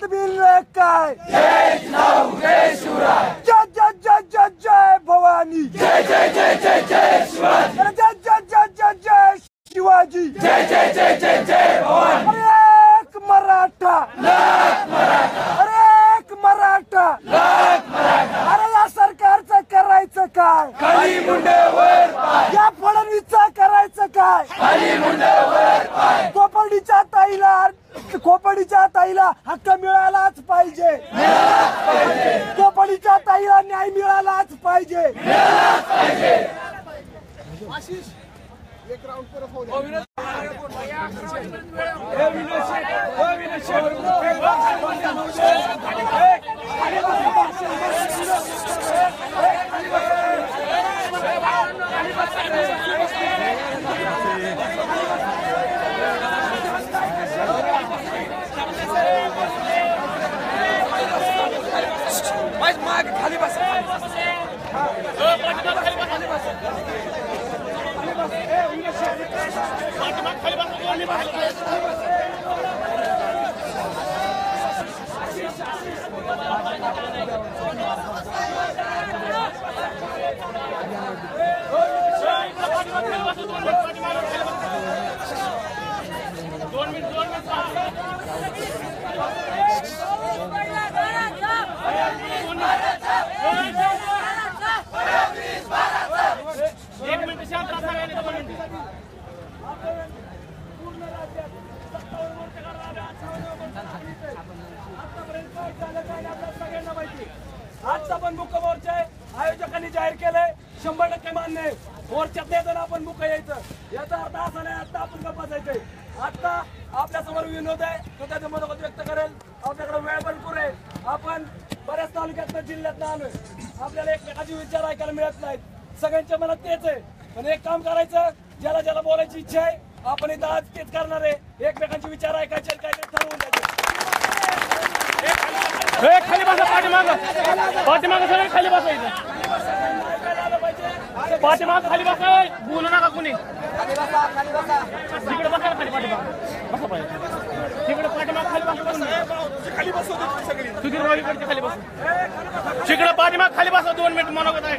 हात बिल काय जय जय जय जय जय भवानी जय जय जय जय जय शिवाजी जय जय जय जय जय शिवाजी जय जय जय जय जय भवानी अरे एक मराठा अरे एक मराठा अरे या सरकारचं करायचं काय खाली मुंडेवर या फडणवीसचं करायचं काय खाली कोपडीच्या ताईला कोपडीच्या ताईला हक्क मिळालाच पाहिजे. कोपडीच्या ताईला न्याय मिळालाच पाहिजे. एक मिनिट शांत आजचा पण मुख मोर्चा आहे आयोजकांनी जाहीर केलंय शंभर टक्के मान्य आहे मोर्चात तर आपण मुख यायचं. याचा अर्थ असा नाही आता आपण गप्पा जायचंय आता आपल्यासमोर विनोद आहे तो त्याचं मनोगत व्यक्त करेल. आपल्याकडे वेळ पण पुरे आपण बऱ्याच तालुक्यात जिल्ह्यात आलोय. आपल्याला एकमेकाचे विचार ऐकायला मिळत नाहीत. सगळ्यांच्या मनात तेच आहे. पण एक काम करायचं ज्याला ज्याला बोलायची इच्छा आहे आपण इथं आज तेच करणार आहे. एकमेकांचे विचार ऐकायचे आणि काहीतरी ठरवून द्यायचे. खाली बसा पाठीमागं. पाठीमागं सगळे खाली बसायचं पाठीमागं खाली बसा ए, बोलू नका कुणी. तिकडे बसा खाली पाठीमागं. बसा पाहिजे तिकडे पाठीमाग खाली बसा खाली बसव सुधीर भाऊ इकडचे खाली बसू. तिकडे पाठीमाग खाली बसा. दोन मिनिट मनोगत आहे.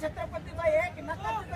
छत्रपतीचा एक नकार